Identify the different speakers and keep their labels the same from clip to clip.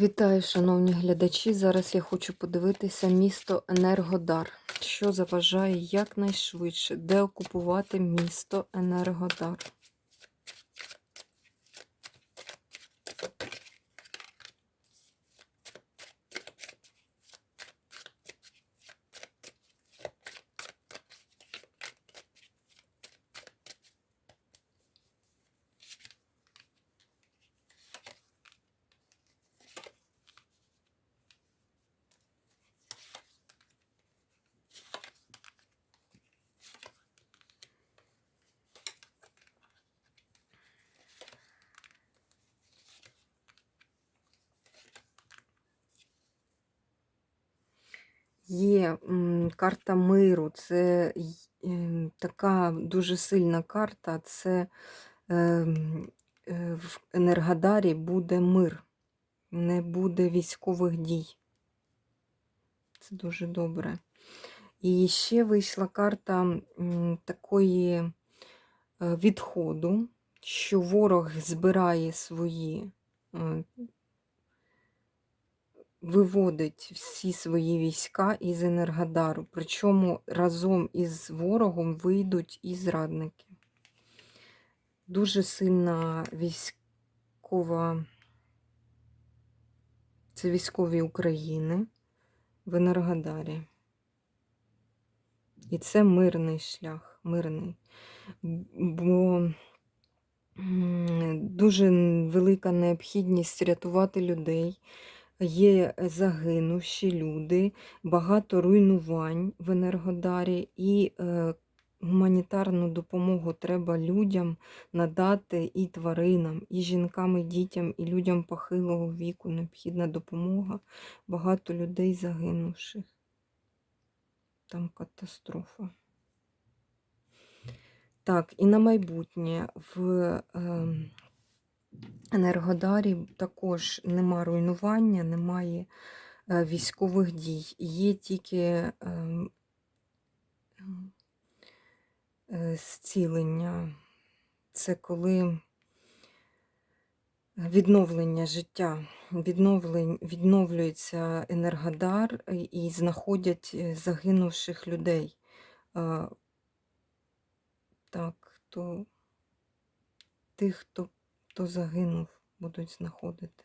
Speaker 1: Вітаю, шановні глядачі. Зараз я хочу подивитися місто Енергодар, що заважає якнайшвидше деокупувати місто Енергодар. Є карта миру, це ем, така дуже сильна карта. Це ем, е, в Енергодарі буде мир, не буде військових дій. Це дуже добре. І ще вийшла карта такої е, відходу, що ворог збирає свої, е, виводить всі свої війська із Енергодару. Причому разом із ворогом вийдуть і зрадники. Дуже сильна військова, це військові України в Енергодарі. І це мирний шлях, мирний. Бо дуже велика необхідність рятувати людей. Є загинувші люди, багато руйнувань в Енергодарі, і е, гуманітарну допомогу треба людям надати і тваринам, і жінкам, і дітям, і людям похилого віку. Необхідна допомога. Багато людей загинувших. Там катастрофа. Так, і на майбутнє в е, Енергодарі також нема руйнування, немає е, військових дій. Є тільки ем, е, зцілення. Це коли відновлення життя, відновлюється Енергодар і- і знаходять е, загинувших людей. Е, Так, то тих, хто, хто загинув, будуть знаходити.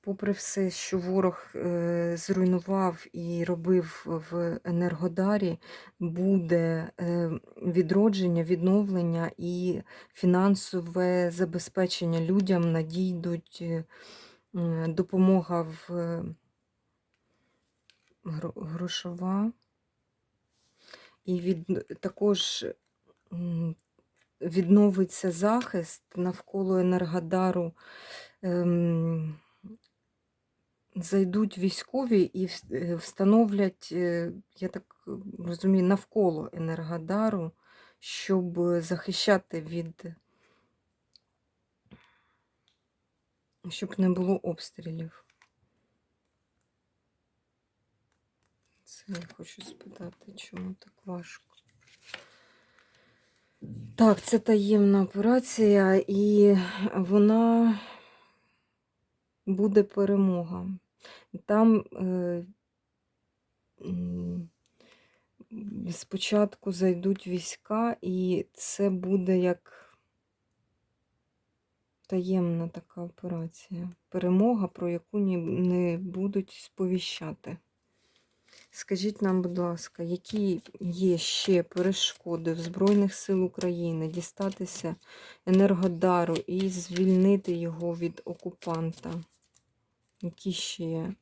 Speaker 1: Попри все, що ворог е, зруйнував і робив в Енергодарі, буде е, відродження, відновлення і фінансове забезпечення людям надійдуть е, допомога в грошова. І від, також відновиться захист навколо Енергодару. ем, Зайдуть військові і е, встановлять, е, я так розумію, навколо Енергодару, щоб захищати від, щоб не було обстрілів. Це я хочу спитати, чому так важко. Так, це таємна операція, і вона буде перемога. Там е, спочатку зайдуть війська, і це буде як таємна така операція. Перемога, про яку не будуть сповіщати. Скажіть нам, будь ласка, які є ще перешкоди в Збройних сил України дістатися Енергодару і звільнити його від окупанта? Які ще? є?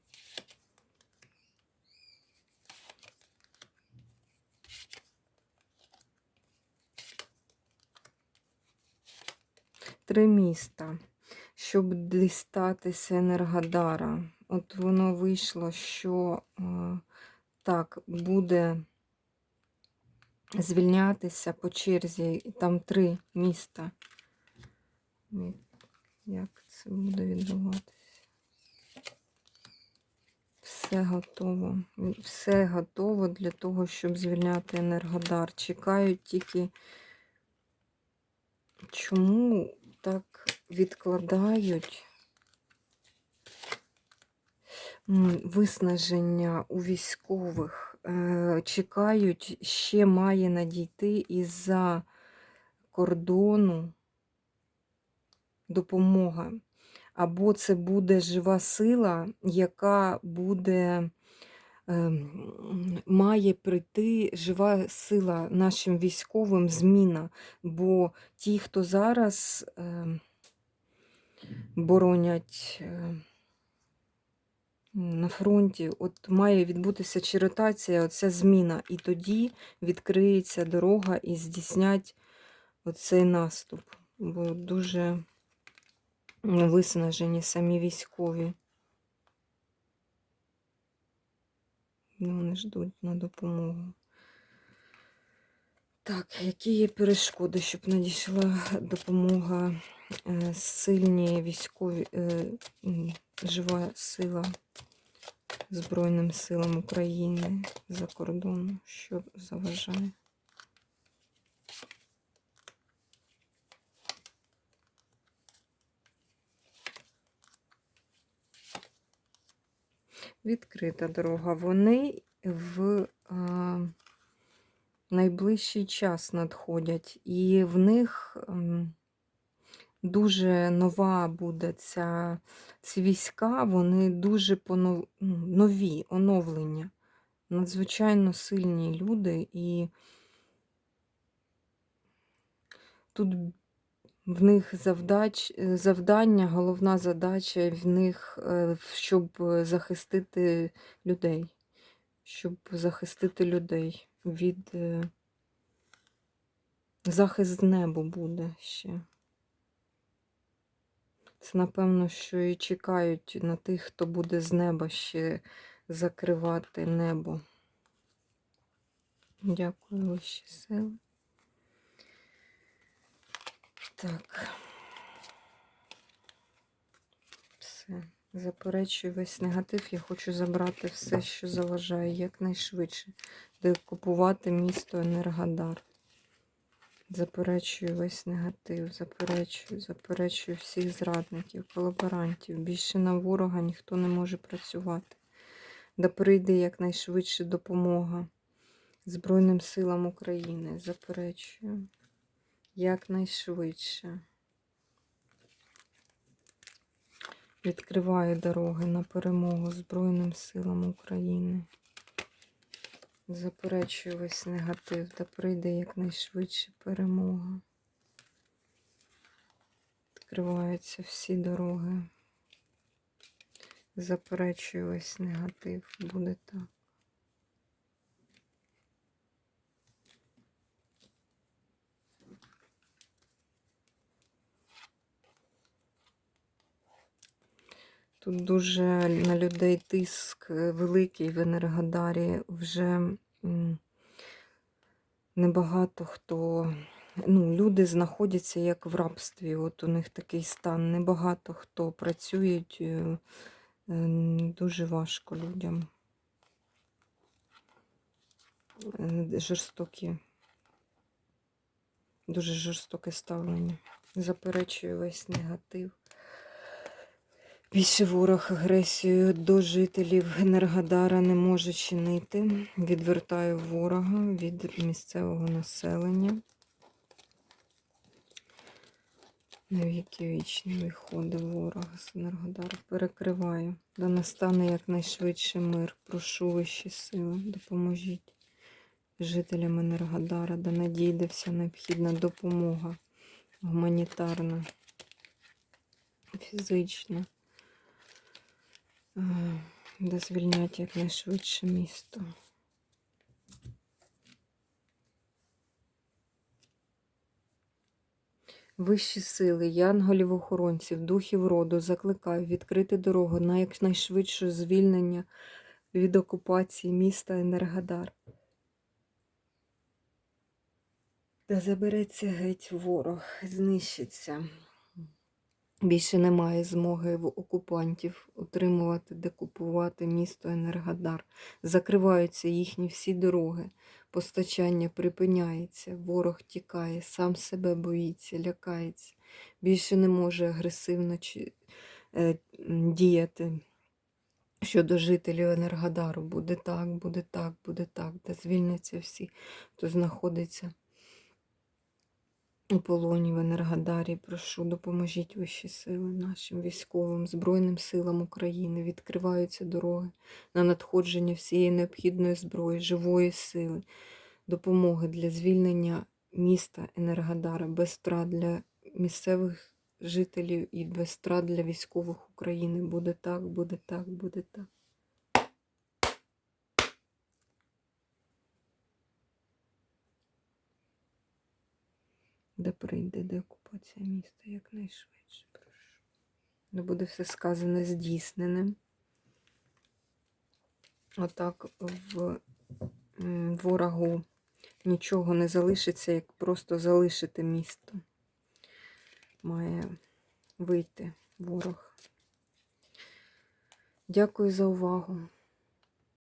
Speaker 1: Три міста, щоб дістатися Енергодара. От воно вийшло, що е, так, буде звільнятися по черзі. Там три міста. Як це буде відбуватися? Все готово. Все готово для того, щоб звільняти Енергодар. Чекають тільки чому так відкладають виснаження у військових? Е, Чекають, ще має надійти із-за кордону допомога. Або це буде жива сила, яка буде ем, має прийти жива сила нашим військовим зміна. Бо ті, хто зараз ем, боронять е, на фронті, от має відбутися чи ротація, оця зміна. І тоді відкриється дорога і здійснять оцей наступ. Бо дуже виснажені самі військові. Вони ждуть на допомогу. Так, які є перешкоди, щоб надійшла допомога е, сильні військові, е, жива сила Збройним силам України за кордону, що заважає? Відкрита дорога. Вони в а, найближчий час надходять, і в них дуже нова буде ця, ці війська, вони дуже понов, ну, нові, оновлення. Надзвичайно сильні люди, і тут в них завдач, е, завдання, головна задача в них, е, щоб захистити людей, щоб захистити людей від е, захист небу буде ще. Це, напевно, що і чекають на тих, хто буде з неба ще закривати небо. Дякую, вищі сили. Так. Все. Заперечую весь негатив. Я хочу забрати все, що заважає якнайшвидше. Декупувати місто Енергодар. Заперечую весь негатив, заперечую, заперечую всіх зрадників, колаборантів. Більше на ворога ніхто не може працювати. Да прийде якнайшвидше допомога Збройним силам України. Заперечую. Якнайшвидше. Відкриваю дороги на перемогу Збройним силам України. Заперечую весь негатив, та прийде якнайшвидше перемога. Відкриваються всі дороги. Заперечую весь негатив. Буде так. Тут дуже на людей тиск е, великий в Енергодарі. Вже небагато хто. Ну, люди знаходяться як в рабстві. От у них такий стан. Небагато хто працюють. е, е, Дуже важко людям. Жорстокі. Дуже жорстоке ставлення. Заперечую весь негатив. Більше ворог агресію до жителів Енергодара не може чинити. Відвертаю ворога від місцевого населення. Навіки вічні виходить ворог з Енергодара. Перекриваю. Да настане якнайшвидше мир. Прошу вищі сили. Допоможіть жителям Енергодара, да надійде вся необхідна допомога. Гуманітарна, фізична. Е, Да звільнять якнайшвидше місто. Вищі сили, янголів-охоронців, духів роду закликаю відкрити дорогу на якнайшвидше звільнення від окупації міста Енергодар. Да забереться геть ворог, знищиться. Більше немає змоги в окупантів утримувати, декупувати місто Енергодар. Закриваються їхні всі дороги, постачання припиняється, ворог тікає, сам себе боїться, лякається. Більше не може агресивно е, діяти щодо жителів Енергодару. Буде так, буде так, буде так, де звільняться всі, хто знаходиться у полоні в Енергодарі. Прошу, допоможіть вищі сили нашим військовим, Збройним силам України. Відкриваються дороги на надходження всієї необхідної зброї, живої сили, допомоги для звільнення міста Енергодара, без втрат для місцевих жителів і без втрат для військових України. Буде так, буде так, буде так. де прийде деокупація міста якнайшвидше, прошу. Де буде все сказане здійсненим. Отак в ворогу нічого не залишиться, як просто залишити місто. Має вийти ворог. Дякую за увагу.